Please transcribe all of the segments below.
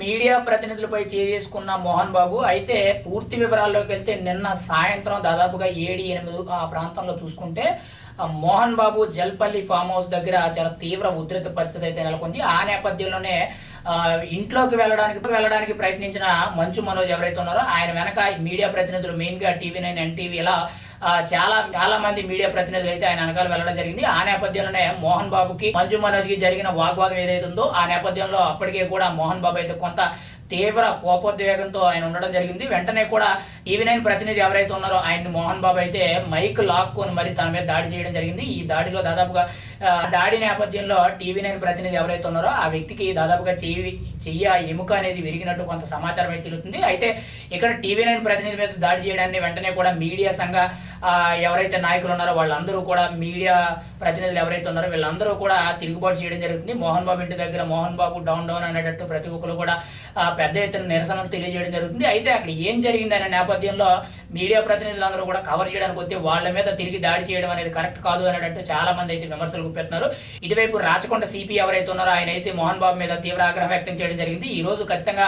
Media ప్రతినిధులపై చేసుకున్న మోహన్ బాబు. అయితే పూర్తి వివరాల్లోకి వెళ్తే నిన్న సాయంత్రం దాదాపుగా ఏడు ఎనిమిది ఆ ప్రాంతంలో చూసుకుంటే మోహన్ బాబు జల్పల్లి ఫామ్ హౌస్ దగ్గర చాలా తీవ్ర ఉధృత పరిస్థితి అయితే నెలకొంది. ఆ నేపథ్యంలోనే ఇంట్లోకి వెళ్ళడానికి వెళ్ళడానికి ప్రయత్నించిన మంచు మనోజ్ ఎవరైతే ఉన్నారో ఆయన వెనక మీడియా ప్రతినిధులు మెయిన్గా టీవీ నైన్ ఎన్టీవీ ఇలా చాలా చాలా మంది మీడియా ప్రతినిధులు అయితే ఆయన వెనకాల వెళ్ళడం జరిగింది. ఆ నేపథ్యంలోనే మోహన్ బాబుకి మంజు మనోజ్కి జరిగిన వాగ్వాదం ఏదైతే ఉందో ఆ నేపథ్యంలో అప్పటికే కూడా మోహన్ బాబు అయితే కొంత తీవ్ర కోపోద్వేగంతో ఆయన ఉండడం జరిగింది. వెంటనే కూడా టీవీ నైన్ ప్రతినిధి ఎవరైతే ఉన్నారో ఆయన మోహన్ బాబు అయితే మైక్ లాక్కొని మరి తన మీద దాడి చేయడం జరిగింది. ఈ దాడిలో దాదాపుగా దాడి నేపథ్యంలో టీవీ నైన్ ప్రతినిధి ఎవరైతే ఉన్నారో ఆ వ్యక్తికి దాదాపుగా చెయ్యి చెయ్య ఎముక అనేది విరిగినట్టు కొంత సమాచారం అయితే తెలుస్తుంది. అయితే ఇక్కడ టీవీ నైన్ ప్రతినిధి మీద దాడి చేయడాన్ని వెంటనే కూడా మీడియా సంఘ ఎవరైతే నాయకులు ఉన్నారో వాళ్ళందరూ కూడా మీడియా ప్రతినిధులు ఎవరైతే ఉన్నారో వీళ్ళందరూ కూడా తిరుగుబాటు చేయడం జరుగుతుంది. మోహన్ బాబు ఇంటి దగ్గర మోహన్ బాబు డౌన్ డౌన్ అనేటట్టు ప్రతి ఒక్కరు కూడా పెద్ద ఎత్తున నిరసనలు తెలియజేయడం జరుగుతుంది. అయితే అక్కడ ఏం జరిగింది అనే నేపథ్యంలో మీడియా ప్రతినిధులందరూ కూడా కవర్ చేయడానికి వస్తే వాళ్ళ మీద తిరిగి దాడి చేయడం అనేది కరెక్ట్ కాదు అనేటట్టు చాలా మంది అయితే విమర్శలు గుప్పెడుతున్నారు ఇటువైపు రాచకొండ సిపి ఎవరైతే ఉన్నారో ఆయన అయితే మోహన్ బాబు మీద తీవ్ర ఆగ్రహం వ్యక్తం చేయడం జరిగింది. ఈ రోజు ఖచ్చితంగా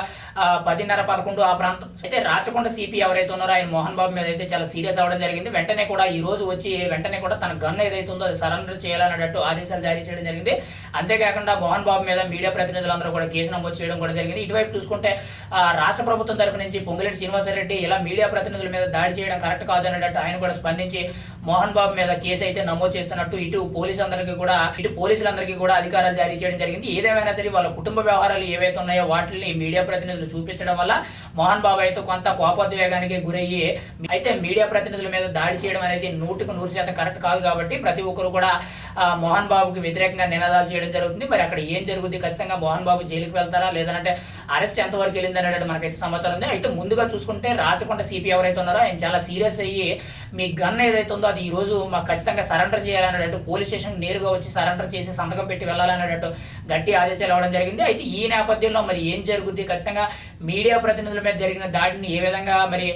పదిన్నర పదకొండు ఆ ప్రాంతం. అయితే రాచకొండ సిపి ఎవరైతే ఉన్నారో ఆయన మోహన్ బాబు మీద అయితే చాలా సీరియస్ అవ్వడం జరిగింది. వెంటనే కూడా ఈ రోజు వచ్చి వెంటనే కూడా తన గన్ ఏదైతే ఉందో అది సరెండర్ చేయాలన్నట్టు ఆదేశాలు జారీ చేయడం జరిగింది. అంతేకాకుండా మోహన్ బాబు మీద మీడియా ప్రతినిధులందరూ కూడా కేసు నమోదు చేయడం కూడా జరిగింది. ఇటువైపు చూసుకుంటే ఆ, రాష్ట్ర ప్రభుత్వం తరపు నుంచి పొంగులేటి శ్రీనివాసరెడ్డి ఇలా మీడియా ప్రతినిధుల మీద దాడి చేయడం కరెక్ట్ కాదు అన్నట్టు ఆయన కూడా స్పందించి మోహన్ బాబు మీద కేసు అయితే నమోదు చేస్తున్నట్టు ఇటు పోలీసులందరికీ కూడా ఇటు పోలీసులందరికీ కూడా అధికారాలు జారీ చేయడం జరిగింది. ఏదేమైనా సరే వాళ్ళ కుటుంబ వ్యవహారాలు ఏవైతే ఉన్నాయో వాటిని మీడియా ప్రతినిధులు చూపించడం వల్ల మోహన్ బాబు అయితే కొంత కోపోద్వేగానికి గురయ్యి అయితే మీడియా ప్రతినిధుల మీద దాడి చేయడం అనేది నూటికి నూరు శాతం కరెక్ట్ కాదు కాబట్టి ప్రతి ఒక్కరు కూడా మోహన్ బాబుకి వ్యతిరేకంగా నినాదాలు చేయడం జరుగుతుంది. మరి అక్కడ ఏం జరుగుతుంది ఖచ్చితంగా మోహన్ బాబు జైలుకి వెళ్తారా? లేదంటే అరెస్ట్ ఎంతవరకు వెళ్ళింది అనేది మనకైతే సమాచారం ఉంది. అయితే ముందుగా చూసుకుంటే రాచకొండ సిపి ఎవరైతే ఉన్నారో ఆయన చాలా సీరియస్ అయ్యి మీ గన్ ఏదైతే ఉందో అది ఈ రోజు మాకు ఖచ్చితంగా సరెండర్ చేయాలన్నట్టు పోలీస్ స్టేషన్ నేరుగా వచ్చి సరెండర్ చేసి సంతకం పెట్టి వెళ్ళాలన్నట్టు గట్టి ఆదేశాలు ఇవ్వడం జరిగింది. అయితే ఈ నేపథ్యంలో మరి ఏం జరుగుద్ది? ఖచ్చితంగా మీడియా ప్రతినిధుల మీద జరిగిన దాడిని ఏ విధంగా మరి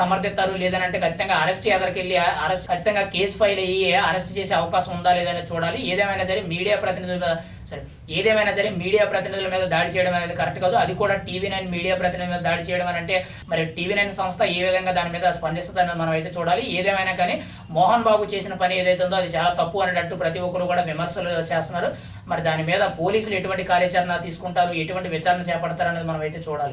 సమర్థిస్తారు? లేదనంటే ఖచ్చితంగా అరెస్ట్ ఎదరికెళ్ళి అరెస్ట్ ఖచ్చితంగా కేసు ఫైల్ అయ్యి అరెస్ట్ చేసే అవకాశం ఉందా ఏదైనా చూడాలి ఏదేమైనా సరే మీడియా ప్రతినిధుల మీద సరే ఏదేమైనా సరే మీడియా ప్రతినిధుల మీద దాడి చేయడం అనేది కరెక్ట్ కాదు. అది కూడా టీవీ నైన్ మీడియా ప్రతినిధుల మీద దాడి చేయడం అని అంటే మరి టీవీ నైన్ సంస్థ ఏ విధంగా దాని మీద స్పందిస్తుందని మనం అయితే చూడాలి. ఏదేమైనా కానీ మోహన్ బాబు చేసిన పని ఏదైతే ఉందో అది చాలా తప్పు అనేటట్టు ప్రతి ఒక్కరు కూడా విమర్శలు చేస్తున్నారు. మరి దాని మీద పోలీసులు ఎటువంటి కార్యాచరణ తీసుకుంటారు ఎటువంటి విచారణ చేపడతారు అనేది మనం అయితే చూడాలి.